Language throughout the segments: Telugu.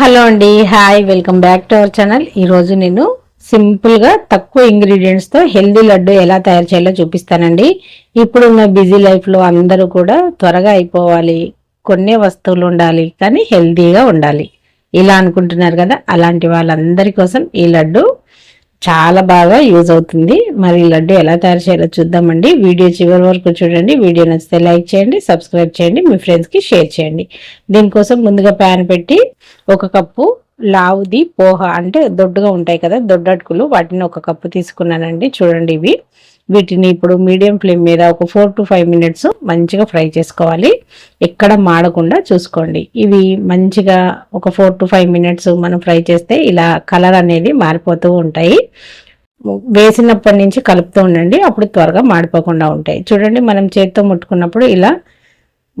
హలో అండి hi welcome back to our channel. ఈరోజు నేను సింపుల్గా తక్కువ ఇంగ్రీడియంట్స్తో హెల్దీ లడ్డు ఎలా తయారు చేయాలో చూపిస్తానండి. ఇప్పుడున్న బిజీ లైఫ్లో అందరూ కూడా త్వరగా అయిపోవాలి కొన్ని వస్తువులు ఉండాలి కానీ హెల్దీగా ఉండాలి. ఇలా అనుకుంటున్నారు కదా అలాంటి వాళ్ళందరి కోసం ఈ లడ్డు చాలా బాగా యూజ్ అవుతుంది. మరి లడ్డు ఎలా తయారు చేయాలో చూద్దామండి. వీడియో చివరి వరకు చూడండి. వీడియో నచ్చితే లైక్ చేయండి సబ్స్క్రైబ్ చేయండి మీ ఫ్రెండ్స్కి షేర్ చేయండి. దీనికోసం ముందుగా ప్యాన్ పెట్టి ఒక కప్పు లావుది పోహ అంటే దొడ్డుగా ఉంటాయి కదా దొడ్డటుకులు వాటిని ఒక కప్పు తీసుకున్నానండి. చూడండి ఇవి. వీటిని ఇప్పుడు మీడియం ఫ్లేమ్ మీద ఒక ఫోర్ టు ఫైవ్ మినిట్స్ మంచిగా ఫ్రై చేసుకోవాలి. ఎక్కడ మాడకుండా చూసుకోండి. ఇవి మంచిగా ఒక ఫోర్ టు ఫైవ్ మినిట్స్ మనం ఫ్రై చేస్తే ఇలా కలర్ అనేది మారిపోతూ ఉంటాయి. వేసినప్పటి నుంచి కలుపుతూ ఉండండి. అప్పుడు త్వరగా మాడిపోకుండా ఉంటాయి. చూడండి మనం చేతితో ముట్టుకున్నప్పుడు ఇలా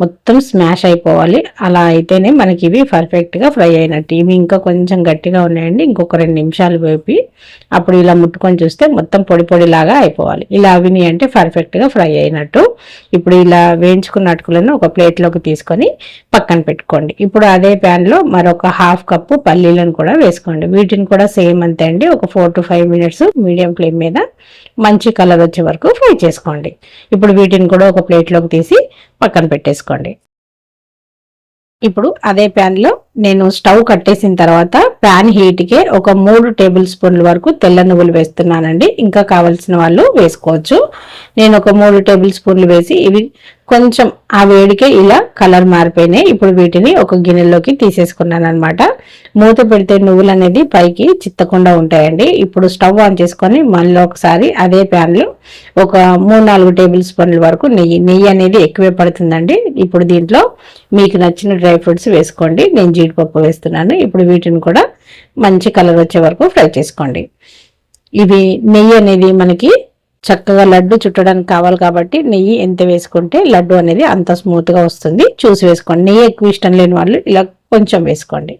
మొత్తం స్మాష్ అయిపోవాలి. అలా అయితేనే మనకి ఇవి పర్ఫెక్ట్గా ఫ్రై అయినట్టు. ఇవి ఇంకా కొంచెం గట్టిగా ఉన్నాయండి. ఇంకొక రెండు నిమిషాలు వేపి అప్పుడు ఇలా ముట్టుకొని చూస్తే మొత్తం పొడి పొడిలాగా అయిపోవాలి. ఇలా అవిని అంటే పర్ఫెక్ట్గా ఫ్రై అయినట్టు. ఇప్పుడు ఇలా వేయించుకున్న అటుకులను ఒక ప్లేట్లోకి తీసుకొని పక్కన పెట్టుకోండి. ఇప్పుడు అదే ప్యాన్లో మరొక హాఫ్ కప్పు పల్లీలను కూడా వేసుకోండి. వీటిని కూడా సేమ్ అంతే అండి. ఒక four to five minutes medium flame మీద మంచి కలర్ వచ్చే వరకు ఫ్రై చేసుకోండి. ఇప్పుడు వీటిని కూడా ఒక ప్లేట్లోకి తీసి పక్కన పెట్టేసుకోండి. ఇప్పుడు అదే ప్యాన్లో నేను స్టవ్ కట్టేసిన తర్వాత ప్యాన్ హీట్కే ఒక మూడు టేబుల్ స్పూన్ల వరకు తెల్ల నువ్వులు వేస్తున్నానండి. ఇంకా కావలసిన వాళ్ళు వేసుకోవచ్చు. నేను ఒక మూడు టేబుల్ స్పూన్లు వేసి ఇవి కొంచెం ఆ వేడికే ఇలా కలర్ మారిపోయినాయి. ఇప్పుడు వీటిని ఒక గిన్నెలోకి తీసేసుకున్నాను అనమాట మూత పెడితే నువ్వులు అనేది పైకి చిత్తకుండా ఉంటాయండి. ఇప్పుడు స్టవ్ ఆన్ చేసుకొని మళ్ళీ ఒకసారి అదే ప్యాన్లో ఒక మూడు నాలుగు టేబుల్ స్పూన్ల వరకు నెయ్యి. నెయ్యి అనేది ఎక్కువే పడుతుందండి. ఇప్పుడు దీంట్లో మీకు నచ్చిన డ్రై ఫ్రూట్స్ వేసుకోండి. నేను జీడిపప్పు వేస్తున్నాను. ఇప్పుడు వీటిని కూడా మంచి కలర్ వచ్చే వరకు ఫ్రై చేసుకోండి. ఇవి నెయ్యి అనేది మనకి చక్కగా లడ్డు చుట్టడానికి కావాలి కాబట్టి నెయ్యి ఎంత వేసుకుంటే లడ్డు అనేది అంత స్మూత్గా వస్తుంది. చూసి వేసుకోండి. నెయ్యి ఎక్కువ ఇష్టం లేని వాళ్ళు ఇలా కొంచెం వేసుకోండి.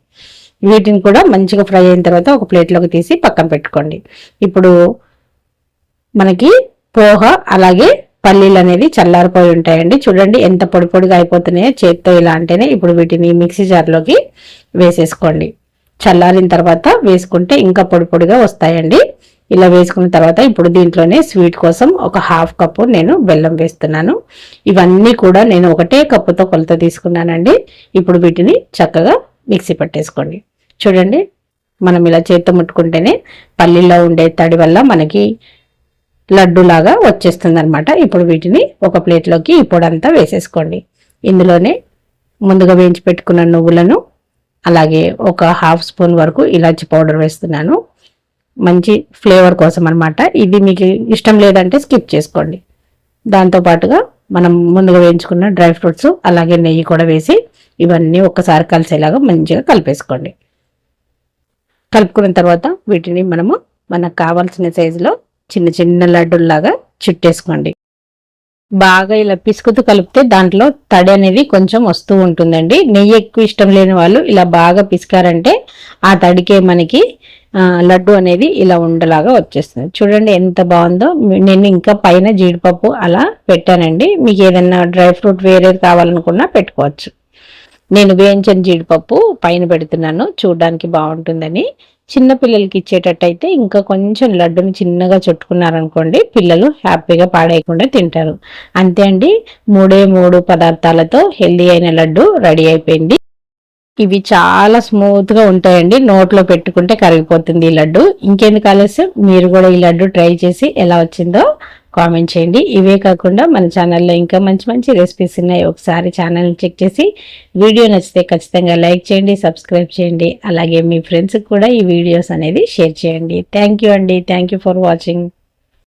వీటిని కూడా మంచిగా ఫ్రై అయిన తర్వాత ఒక ప్లేట్లోకి తీసి పక్కన పెట్టుకోండి. ఇప్పుడు మనకి పోహ అలాగే పల్లీలు అనేది చల్లారిపోయి ఉంటాయండి. చూడండి ఎంత పొడి పొడిగా అయిపోతున్నాయో చేత్తో ఇలా అంటేనే ఇప్పుడు వీటిని మిక్సీ జార్లోకి వేసేసుకోండి. చల్లారిన తర్వాత వేసుకుంటే ఇంకా పొడి పొడిగా వస్తాయండి. ఇలా వేసుకున్న తర్వాత ఇప్పుడు దీంట్లోనే స్వీట్ కోసం ఒక హాఫ్ కప్పు నేను బెల్లం వేస్తున్నాను. ఇవన్నీ కూడా నేను ఒకటే కప్పుతో కొలత తీసుకున్నానండి. ఇప్పుడు వీటిని చక్కగా మిక్సీ పట్టేసుకోండి. చూడండి మనం ఇలా చేత్తో ముట్టుకుంటేనే పల్లీలో ఉండే తడి వల్ల మనకి లడ్డులాగా వచ్చేస్తుంది అనమాట ఇప్పుడు వీటిని ఒక ప్లేట్లోకి ఈ పొడంతా వేసేసుకోండి. ఇందులోనే ముందుగా వేయించి పెట్టుకున్న నువ్వులను అలాగే ఒక హాఫ్ స్పూన్ వరకు ఇలాచి పౌడర్ వేస్తున్నాను. మంచి ఫ్లేవర్ కోసం అనమాట ఇది మీకు ఇష్టం లేదంటే స్కిప్ చేసుకోండి. దాంతోపాటుగా మనం ముందుగా వేయించుకున్న డ్రై ఫ్రూట్స్ అలాగే నెయ్యి కూడా వేసి ఇవన్నీ ఒక్కసారి కలిసేలాగా మంచిగా కలిపేసుకోండి. కలుపుకున్న తర్వాత వీటిని మనము మనకు కావాల్సిన సైజులో చిన్న చిన్న లడ్డుల్లాగా చుట్టేసుకోండి. బాగా ఇలా పిసుకుతూ కలిపితే దాంట్లో తడి అనేది కొంచెం వస్తూ ఉంటుందండి. నెయ్యి ఎక్కువ ఇష్టం లేని వాళ్ళు ఇలా బాగా పిసికారంటే ఆ తడికే మనకి లడ్డు అనేది ఇలా ఉండలాగా వచ్చేస్తుంది. చూడండి ఎంత బాగుందో. నేను ఇంకా పైన జీడిపప్పు అలా పెట్టానండి. మీకు ఏదైనా డ్రై ఫ్రూట్ వేరేది కావాలనుకున్నా పెట్టుకోవచ్చు. నేను వేయించిన జీడిపప్పు పైన పెడుతున్నాను. చూడడానికి బాగుంటుందని. చిన్న పిల్లలకి ఇచ్చేటట్టయితే ఇంకా కొంచెం లడ్డుని చిన్నగా చుట్టుకున్నారనుకోండి పిల్లలు హ్యాపీగా పాడేయకుండా తింటారు. అంతే అండి మూడే మూడు పదార్థాలతో హెల్దీ అయిన లడ్డు రెడీ అయిపోయింది. ఇవి చాలా స్మూత్గా ఉంటాయండి నోట్లో పెట్టుకుంటే కరిగిపోతుంది ఈ లడ్డు. ఇంకెందుకు ఆలస్యం? మీరు కూడా ఈ లడ్డు ట్రై చేసి ఎలా వచ్చిందో కామెంట్ చేయండి. ఇవే కాకుండా మన ఛానల్లో ఇంకా మంచి మంచి రెసిపీస్ ఉన్నాయి. ఒకసారి ఛానల్ని చెక్ చేసి వీడియో నచ్చితే ఖచ్చితంగా లైక్ చేయండి సబ్స్క్రైబ్ చేయండి. అలాగే మీ ఫ్రెండ్స్కి కూడా ఈ వీడియోస్ అనేది షేర్ చేయండి. థ్యాంక్ యూ అండి. Thank you for watching.